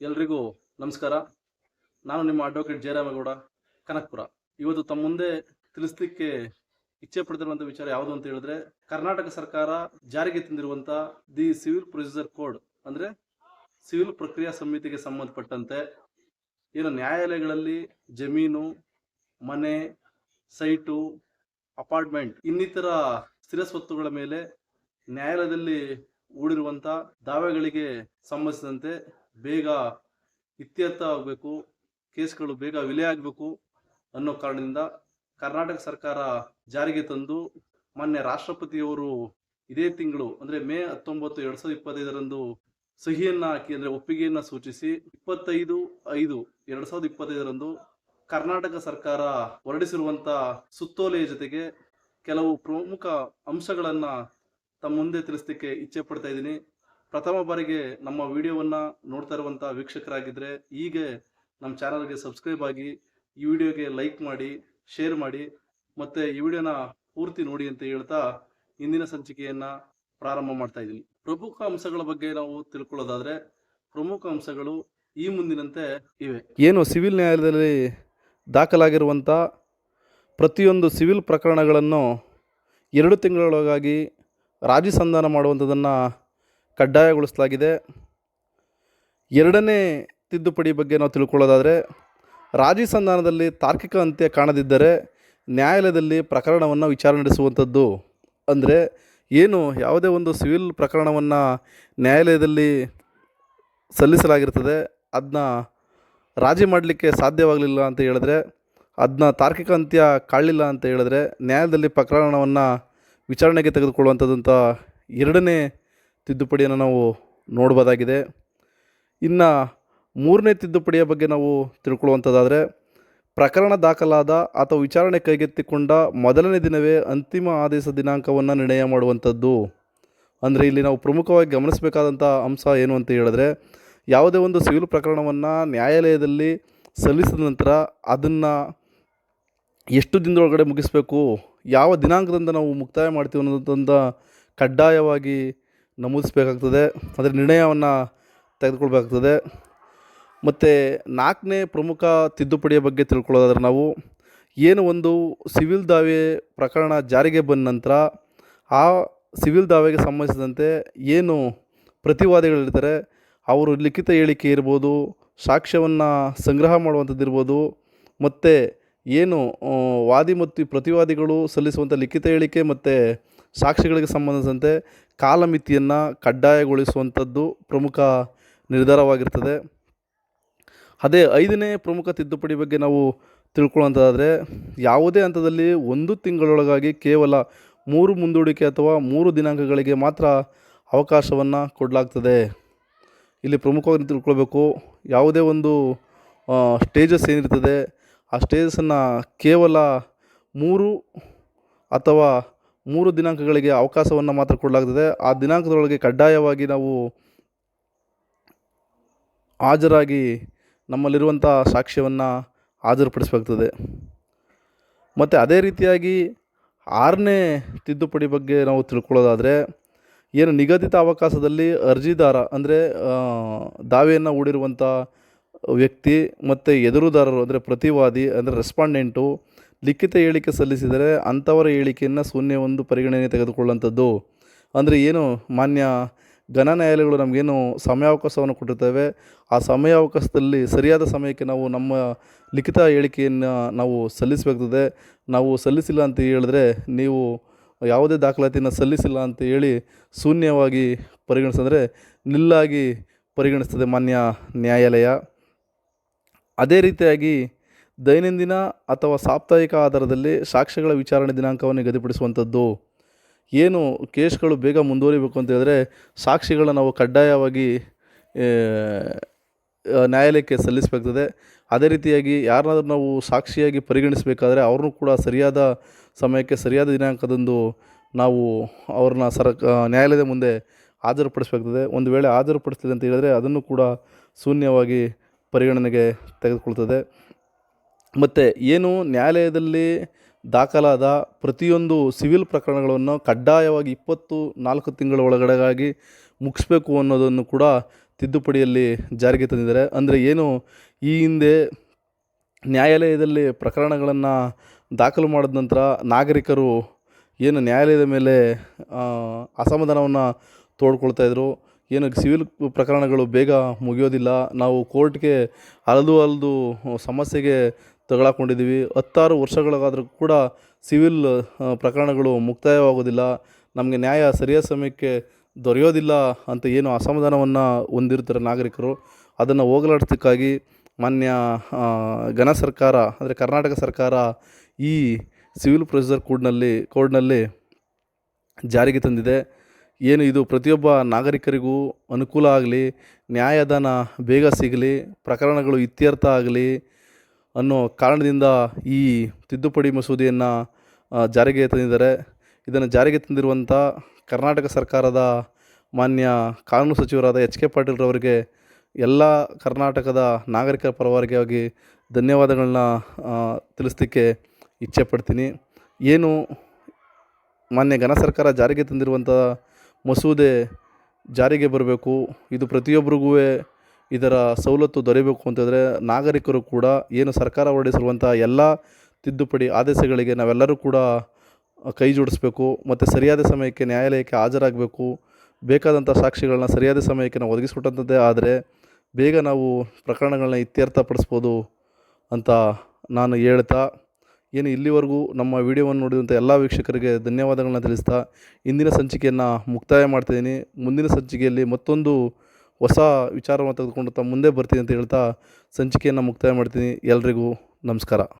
ಎಲ್ರಿಗೂ ನಮಸ್ಕಾರ. ನಾನು ನಿಮ್ಮ ಅಡ್ವೊಕೇಟ್ ಜಯರಾಮೇಗೌಡ, ಕನಕಪುರ. ಇವತ್ತು ತಮ್ಮ ಮುಂದೆ ತಿಳಿಸ್ಲಿಕ್ಕೆ ಇಚ್ಛೆ ಪಡ್ತಿರುವಂಥ ವಿಚಾರ ಯಾವುದು ಅಂತ ಹೇಳಿದ್ರೆ, ಕರ್ನಾಟಕ ಸರ್ಕಾರ ಜಾರಿಗೆ ತಂದಿರುವಂಥ ದಿ ಸಿವಿಲ್ ಪ್ರೊಸೀಜರ್ ಕೋಡ್ ಅಂದ್ರೆ ಸಿವಿಲ್ ಪ್ರಕ್ರಿಯಾ ಸಮಿತಿಗೆ ಸಂಬಂಧಪಟ್ಟಂತೆ ಏನು ನ್ಯಾಯಾಲಯಗಳಲ್ಲಿ ಜಮೀನು, ಮನೆ, ಸೈಟು, ಅಪಾರ್ಟ್ಮೆಂಟ್, ಇನ್ನಿತರ ಸ್ಥಿರ ಸ್ವತ್ತುಗಳ ಮೇಲೆ ನ್ಯಾಯಾಲಯದಲ್ಲಿ ಹೂಡಿರುವಂಥ ದಾವೆಗಳಿಗೆ ಸಂಬಂಧಿಸಿದಂತೆ ಬೇಗ ಇತ್ಯರ್ಥ ಆಗಬೇಕು, ಕೇಸ್ಗಳು ಬೇಗ ವಿಲೆ ಆಗಬೇಕು ಅನ್ನೋ ಕಾರಣದಿಂದ ಕರ್ನಾಟಕ ಸರ್ಕಾರ ಜಾರಿಗೆ ತಂದು ಮಾನ್ಯ ರಾಷ್ಟ್ರಪತಿಯವರು ಇದೇ ತಿಂಗಳು, ಅಂದರೆ ಮೇ ಹತ್ತೊಂಬತ್ತು ಎರಡು ಸಾವಿರದ ಇಪ್ಪತ್ತೈದರಂದು ಸಹಿಯನ್ನು ಹಾಕಿ, ಅಂದರೆ ಒಪ್ಪಿಗೆಯನ್ನ ಸೂಚಿಸಿ ಇಪ್ಪತ್ತೈದು ಐದು ಎರಡು ಸಾವಿರದ ಇಪ್ಪತ್ತೈದರಂದು ಕರ್ನಾಟಕ ಸರ್ಕಾರ ಹೊರಡಿಸಿರುವಂಥ ಸುತ್ತೋಲೆಯ ಜೊತೆಗೆ ಕೆಲವು ಪ್ರಮುಖ ಅಂಶಗಳನ್ನು ತಮ್ಮ ಮುಂದೆ ತಿಳಿಸ್ಲಿಕ್ಕೆ ಇಚ್ಛೆ ಪಡ್ತಾ ಇದ್ದೀನಿ. ಪ್ರಥಮ ಬಾರಿಗೆ ನಮ್ಮ ವಿಡಿಯೋವನ್ನು ನೋಡ್ತಾ ಇರುವಂಥ ವೀಕ್ಷಕರಾಗಿದ್ದರೆ ಹೀಗೆ ನಮ್ಮ ಚಾನಲ್ಗೆ ಸಬ್ಸ್ಕ್ರೈಬ್ ಆಗಿ ಈ ವಿಡಿಯೋಗೆ ಲೈಕ್ ಮಾಡಿ, ಶೇರ್ ಮಾಡಿ, ಮತ್ತು ಈ ವಿಡಿಯೋನ ಪೂರ್ತಿ ನೋಡಿ ಅಂತ ಹೇಳ್ತಾ ಇಂದಿನ ಸಂಚಿಕೆಯನ್ನು ಪ್ರಾರಂಭ ಮಾಡ್ತಾ ಇದ್ದೀನಿ. ಪ್ರಮುಖ ಅಂಶಗಳ ಬಗ್ಗೆ ನಾವು ತಿಳ್ಕೊಳ್ಳೋದಾದರೆ ಪ್ರಮುಖ ಅಂಶಗಳು ಈ ಮುಂದಿನಂತೆ ಇವೆ. ಏನು ಸಿವಿಲ್ ನ್ಯಾಯಾಲಯದಲ್ಲಿ ದಾಖಲಾಗಿರುವಂಥ ಪ್ರತಿಯೊಂದು ಸಿವಿಲ್ ಪ್ರಕರಣಗಳನ್ನು ಎರಡು ತಿಂಗಳೊಳಗಾಗಿ ರಾಜಿ ಸಂಧಾನ ಮಾಡುವಂಥದ್ದನ್ನು ಕಡ್ಡಾಯಗೊಳಿಸಲಾಗಿದೆ. ಎರಡನೇ ತಿದ್ದುಪಡಿ ಬಗ್ಗೆ ನಾವು ತಿಳ್ಕೊಳ್ಳೋದಾದರೆ, ರಾಜಿ ಸಂಧಾನದಲ್ಲಿ ತಾರ್ಕಿಕ ಅಂತ್ಯ ಕಾಣದಿದ್ದರೆ ನ್ಯಾಯಾಲಯದಲ್ಲಿ ಪ್ರಕರಣವನ್ನು ವಿಚಾರಣೆ ನಡೆಸುವಂಥದ್ದು. ಅಂದರೆ ಏನು, ಯಾವುದೇ ಒಂದು ಸಿವಿಲ್ ಪ್ರಕರಣವನ್ನು ನ್ಯಾಯಾಲಯದಲ್ಲಿ ಸಲ್ಲಿಸಲಾಗಿರ್ತದೆ ಅದನ್ನ ರಾಜಿ ಮಾಡಲಿಕ್ಕೆ ಸಾಧ್ಯವಾಗಲಿಲ್ಲ ಅಂತ ಹೇಳಿದ್ರೆ ಅದನ್ನ ತಾರ್ಕಿಕ ಅಂತ್ಯ ಕಾಳಲಿಲ್ಲ ಅಂತ ಹೇಳಿದ್ರೆ ನ್ಯಾಯಾಲಯದಲ್ಲಿ ಪ್ರಕರಣವನ್ನು ವಿಚಾರಣೆಗೆ ತೆಗೆದುಕೊಳ್ಳುವಂಥದ್ದಂಥ ಎರಡನೇ ತಿದ್ದುಪಡಿಯನ್ನು ನಾವು ನೋಡ್ಬೋದಾಗಿದೆ. ಇನ್ನು ಮೂರನೇ ತಿದ್ದುಪಡಿಯ ಬಗ್ಗೆ ನಾವು ತಿಳ್ಕೊಳ್ಳುವಂಥದ್ದಾದರೆ, ಪ್ರಕರಣ ದಾಖಲಾದ ಅಥವಾ ವಿಚಾರಣೆ ಕೈಗೆತ್ತಿಕೊಂಡ ಮೊದಲನೇ ದಿನವೇ ಅಂತಿಮ ಆದೇಶ ದಿನಾಂಕವನ್ನು ನಿರ್ಣಯ ಮಾಡುವಂಥದ್ದು. ಅಂದರೆ ಇಲ್ಲಿ ನಾವು ಪ್ರಮುಖವಾಗಿ ಗಮನಿಸಬೇಕಾದಂಥ ಅಂಶ ಏನು ಅಂತ ಹೇಳಿದ್ರೆ, ಯಾವುದೇ ಒಂದು ಸಿವಿಲ್ ಪ್ರಕರಣವನ್ನು ನ್ಯಾಯಾಲಯದಲ್ಲಿ ಸಲ್ಲಿಸಿದ ನಂತರ ಅದನ್ನು ಎಷ್ಟು ದಿನದೊಳಗಡೆ ಮುಗಿಸಬೇಕು, ಯಾವ ದಿನಾಂಕದಿಂದ ನಾವು ಮುಕ್ತಾಯ ಮಾಡ್ತೀವಿ ಅನ್ನೋದಂಥ ಕಡ್ಡಾಯವಾಗಿ ನಮೂದಿಸಬೇಕಾಗ್ತದೆ. ಅದರ ನಿರ್ಣಯವನ್ನು ತೆಗೆದುಕೊಳ್ಬೇಕಾಗ್ತದೆ. ಮತ್ತು ನಾಲ್ಕನೇ ಪ್ರಮುಖ ತಿದ್ದುಪಡಿಯ ಬಗ್ಗೆ ತಿಳ್ಕೊಳ್ಳೋದಾದ್ರೆ ನಾವು, ಏನು ಒಂದು ಸಿವಿಲ್ ದಾವೆ ಪ್ರಕರಣ ಜಾರಿಗೆ ಬಂದ ನಂತರ, ಆ ಸಿವಿಲ್ ದಾವೆಗೆ ಸಂಬಂಧಿಸಿದಂತೆ ಏನು ಪ್ರತಿವಾದಿಗಳಿರ್ತಾರೆ ಅವರು ಲಿಖಿತ ಹೇಳಿಕೆ ಇರ್ಬೋದು, ಸಾಕ್ಷ್ಯವನ್ನು ಸಂಗ್ರಹ ಮಾಡುವಂಥದ್ದು ಇರ್ಬೋದು, ಮತ್ತು ಏನು ವಾದಿ ಮತ್ತು ಪ್ರತಿವಾದಿಗಳು ಸಲ್ಲಿಸುವಂಥ ಲಿಖಿತ ಹೇಳಿಕೆ, ಮತ್ತು ಸಾಕ್ಷಿಗಳಿಗೆ ಸಂಬಂಧಿಸಿದಂತೆ ಕಾಲಮಿತಿಯನ್ನು ಕಡ್ಡಾಯಗೊಳಿಸುವಂಥದ್ದು ಪ್ರಮುಖ ನಿರ್ಧಾರವಾಗಿರ್ತದೆ. ಅದೇ ಐದನೇ ಪ್ರಮುಖ ತಿದ್ದುಪಡಿ ಬಗ್ಗೆ ನಾವು ತಿಳ್ಕೊಳ್ಳೋಂಥದ್ದಾದರೆ ಯಾವುದೇ ಹಂತದಲ್ಲಿ ಒಂದು ತಿಂಗಳೊಳಗಾಗಿ ಕೇವಲ ಮೂರು ಮುಂದೂಡಿಕೆ ಅಥವಾ ಮೂರು ದಿನಾಂಕಗಳಿಗೆ ಮಾತ್ರ ಅವಕಾಶವನ್ನು ಕೊಡಲಾಗ್ತದೆ. ಇಲ್ಲಿ ಪ್ರಮುಖವಾಗಿ ತಿಳ್ಕೊಳ್ಬೇಕು, ಯಾವುದೇ ಒಂದು ಸ್ಟೇಜಸ್ ಏನಿರ್ತದೆ, ಆ ಸ್ಟೇಜಸನ್ನು ಕೇವಲ ಮೂರು ಅಥವಾ ಮೂರು ದಿನಾಂಕಗಳಿಗೆ ಅವಕಾಶವನ್ನು ಮಾತ್ರ ಕೊಡಲಾಗ್ತದೆ. ಆ ದಿನಾಂಕದೊಳಗೆ ಕಡ್ಡಾಯವಾಗಿ ನಾವು ಹಾಜರಾಗಿ ನಮ್ಮಲ್ಲಿರುವಂಥ ಸಾಕ್ಷ್ಯವನ್ನು ಹಾಜರುಪಡಿಸಬೇಕಾಗ್ತದೆ. ಮತ್ತು ಅದೇ ರೀತಿಯಾಗಿ ಆರನೇ ತಿದ್ದುಪಡಿ ಬಗ್ಗೆ ನಾವು ತಿಳ್ಕೊಳ್ಳೋದಾದರೆ, ಏನು ನಿಗದಿತ ಅವಕಾಶದಲ್ಲಿ ಅರ್ಜಿದಾರ ಅಂದರೆ ದಾವೆಯನ್ನು ಹೂಡಿರುವಂಥ ವ್ಯಕ್ತಿ ಮತ್ತು ಎದುರುದಾರರು ಅಂದರೆ ಪ್ರತಿವಾದಿ ಅಂದರೆ ರೆಸ್ಪಾಂಡೆಂಟು ಲಿಖಿತ ಹೇಳಿಕೆ ಸಲ್ಲಿಸಿದರೆ ಅಂಥವರ ಹೇಳಿಕೆಯನ್ನು ಶೂನ್ಯ ಒಂದು ಪರಿಗಣನೆ ತೆಗೆದುಕೊಳ್ಳುವಂಥದ್ದು. ಅಂದರೆ ಏನು, ಮಾನ್ಯ ಘನ ನ್ಯಾಯಾಲಯಗಳು ನಮಗೇನು ಸಮಯಾವಕಾಶವನ್ನು ಕೊಟ್ಟಿರ್ತವೆ. ಆ ಸಮಯಾವಕಾಶದಲ್ಲಿ ಸರಿಯಾದ ಸಮಯಕ್ಕೆ ನಾವು ನಮ್ಮ ಲಿಖಿತ ಹೇಳಿಕೆಯನ್ನು ನಾವು ಸಲ್ಲಿಸಬೇಕಾಗ್ತದೆ. ನಾವು ಸಲ್ಲಿಸಿಲ್ಲ ಅಂತ ಹೇಳಿದ್ರೆ ನೀವು ಯಾವುದೇ ದಾಖಲಾತಿನ ಸಲ್ಲಿಸಿಲ್ಲ ಅಂತ ಹೇಳಿ ಶೂನ್ಯವಾಗಿ ಪರಿಗಣಿಸಿದ್ರೆ ನಿಲ್ಲಾಗಿ ಪರಿಗಣಿಸ್ತದೆ ಮಾನ್ಯ ನ್ಯಾಯಾಲಯ. ಅದೇ ರೀತಿಯಾಗಿ ದೈನಂದಿನ ಅಥವಾ ಸಾಪ್ತಾಹಿಕ ಆಧಾರದಲ್ಲಿ ಸಾಕ್ಷ್ಯಗಳ ವಿಚಾರಣೆ ದಿನಾಂಕವನ್ನು ನಿಗದಿಪಡಿಸುವಂಥದ್ದು. ಏನು ಕೇಸ್ಗಳು ಬೇಗ ಮುಂದುವರಿಬೇಕು ಅಂತ ಹೇಳಿದ್ರೆ ಸಾಕ್ಷಿಗಳನ್ನ ನಾವು ಕಡ್ಡಾಯವಾಗಿ ನ್ಯಾಯಾಲಯಕ್ಕೆ ಸಲ್ಲಿಸಬೇಕಾಗ್ತದೆ. ಅದೇ ರೀತಿಯಾಗಿ ಯಾರನ್ನಾದರೂ ನಾವು ಸಾಕ್ಷಿಯಾಗಿ ಪರಿಗಣಿಸಬೇಕಾದ್ರೆ ಅವ್ರನ್ನೂ ಕೂಡ ಸರಿಯಾದ ಸಮಯಕ್ಕೆ ಸರಿಯಾದ ದಿನಾಂಕದಂದು ನಾವು ಅವ್ರನ್ನ ಸರ ನ್ಯಾಯಾಲಯದ ಮುಂದೆ ಹಾಜರುಪಡಿಸಬೇಕಾಗ್ತದೆ. ಒಂದು ವೇಳೆ ಹಾಜರುಪಡಿಸ್ತದೆ ಅಂತ ಹೇಳಿದ್ರೆ ಅದನ್ನು ಕೂಡ ಶೂನ್ಯವಾಗಿ ಪರಿಗಣನೆಗೆ ತೆಗೆದುಕೊಳ್ತದೆ. ಮತ್ತು ಏನು ನ್ಯಾಯಾಲಯದಲ್ಲಿ ದಾಖಲಾದ ಪ್ರತಿಯೊಂದು ಸಿವಿಲ್ ಪ್ರಕರಣಗಳನ್ನು ಕಡ್ಡಾಯವಾಗಿ ಇಪ್ಪತ್ತು ನಾಲ್ಕು ತಿಂಗಳ ಒಳಗಡೆಗಾಗಿ ಮುಗಿಸ್ಬೇಕು ಅನ್ನೋದನ್ನು ಕೂಡ ತಿದ್ದುಪಡಿಯಲ್ಲಿ ಜಾರಿಗೆ ತಂದಿದ್ದಾರೆ. ಅಂದರೆ ಏನು ಈ ಹಿಂದೆ ನ್ಯಾಯಾಲಯದಲ್ಲಿ ಪ್ರಕರಣಗಳನ್ನು ದಾಖಲು ಮಾಡಿದ ನಂತರ ನಾಗರಿಕರು ಏನು ನ್ಯಾಯಾಲಯದ ಮೇಲೆ ಅಸಮಾಧಾನವನ್ನು ತೋಡ್ಕೊಳ್ತಾಯಿದ್ರು ಏನು ಸಿವಿಲ್ ಪ್ರಕರಣಗಳು ಬೇಗ ಮುಗಿಯೋದಿಲ್ಲ. ನಾವು ಕೋರ್ಟ್ಗೆ ಅಲೆದು ಅಲೆದು ಸಮಸ್ಯೆಗೆ ತಗಲಾಕೊಂಡಿದ್ದೀವಿ ಹತ್ತಾರು ವರ್ಷಗಳಾದರೂ ಕೂಡ ಸಿವಿಲ್ ಪ್ರಕರಣಗಳು ಮುಕ್ತಾಯವಾಗೋದಿಲ್ಲ. ನಮಗೆ ನ್ಯಾಯ ಸರಿಯಾದ ಸಮಯಕ್ಕೆ ದೊರೆಯೋದಿಲ್ಲ ಅಂತ ಏನು ಅಸಮಾಧಾನವನ್ನು ಹೊಂದಿರ್ತಾರೆ ನಾಗರಿಕರು. ಅದನ್ನು ಹೋಗಲಾಡಿಸೋದಕ್ಕಾಗಿ ಮಾನ್ಯ ಘನ ಸರ್ಕಾರ, ಅಂದರೆ ಕರ್ನಾಟಕ ಸರ್ಕಾರ ಈ ಸಿವಿಲ್ ಪ್ರೊಸೀಜರ್ ಕೋಡ್ನಲ್ಲಿ ಕೋಡ್ನಲ್ಲಿ ಜಾರಿಗೆ ತಂದಿದೆ. ಏನು ಇದು ಪ್ರತಿಯೊಬ್ಬ ನಾಗರಿಕರಿಗೂ ಅನುಕೂಲ ಆಗಲಿ, ನ್ಯಾಯದಾನ ಬೇಗ ಸಿಗಲಿ, ಪ್ರಕರಣಗಳು ಇತ್ಯರ್ಥ ಆಗಲಿ ಅನ್ನೋ ಕಾರಣದಿಂದ ಈ ತಿದ್ದುಪಡಿ ಮಸೂದೆಯನ್ನು ಜಾರಿಗೆ ತಂದಿದ್ದಾರೆ. ಇದನ್ನು ಜಾರಿಗೆ ತಂದಿರುವಂಥ ಕರ್ನಾಟಕ ಸರ್ಕಾರದ ಮಾನ್ಯ ಕಾನೂನು ಸಚಿವರಾದ ಎಚ್ ಕೆ ಪಾಟೀಲ್ರವರಿಗೆ ಎಲ್ಲ ಕರ್ನಾಟಕದ ನಾಗರಿಕರ ಪರವಾಗಿ ಧನ್ಯವಾದಗಳನ್ನ ತಿಳಿಸ್ಲಿಕ್ಕೆ ಇಚ್ಛೆಪಡ್ತೀನಿ. ಏನು ಮಾನ್ಯ ಘನ ಸರ್ಕಾರ ಜಾರಿಗೆ ತಂದಿರುವಂಥ ಮಸೂದೆ ಜಾರಿಗೆ ಬರಬೇಕು. ಇದು ಪ್ರತಿಯೊಬ್ಬರಿಗೂ ಇದರ ಸವಲತ್ತು ದೊರೆಯಬೇಕು ಅಂತಂದರೆ ನಾಗರಿಕರು ಕೂಡ ಏನು ಸರ್ಕಾರ ಹೊರಡಿಸಿರುವಂಥ ಎಲ್ಲ ತಿದ್ದುಪಡಿ ಆದೇಶಗಳಿಗೆ ನಾವೆಲ್ಲರೂ ಕೂಡ ಕೈ ಜೋಡಿಸ್ಬೇಕು ಮತ್ತು ಸರಿಯಾದ ಸಮಯಕ್ಕೆ ನ್ಯಾಯಾಲಯಕ್ಕೆ ಹಾಜರಾಗಬೇಕು. ಬೇಕಾದಂಥ ಸಾಕ್ಷಿಗಳನ್ನ ಸರಿಯಾದ ಸಮಯಕ್ಕೆ ನಾವು ಒದಗಿಸಿಕೊಟ್ಟಂಥದ್ದೇ ಆದರೆ ಬೇಗ ನಾವು ಪ್ರಕರಣಗಳನ್ನ ಇತ್ಯರ್ಥಪಡಿಸ್ಬೋದು ಅಂತ ನಾನು ಹೇಳ್ತಾ ಏನು ಇಲ್ಲಿವರೆಗೂ ನಮ್ಮ ವಿಡಿಯೋವನ್ನು ನೋಡಿದಂಥ ಎಲ್ಲ ವೀಕ್ಷಕರಿಗೆ ಧನ್ಯವಾದಗಳನ್ನ ತಿಳಿಸ್ತಾ ಇಂದಿನ ಸಂಚಿಕೆಯನ್ನು ಮುಕ್ತಾಯ ಮಾಡ್ತಾಯಿದ್ದೀನಿ ಮುಂದಿನ ಸಂಚಿಕೆಯಲ್ಲಿ ಮತ್ತೊಂದು ಹೊಸ ವಿಚಾರವನ್ನು ತೆಗೆದುಕೊಂಡು ತಮ್ಮ ಮುಂದೆ ಬರ್ತೀನಿ ಅಂತ ಹೇಳ್ತಾ ಸಂಚಿಕೆಯನ್ನು ಮುಕ್ತಾಯ ಮಾಡ್ತೀನಿ ಎಲ್ರಿಗೂ ನಮಸ್ಕಾರ.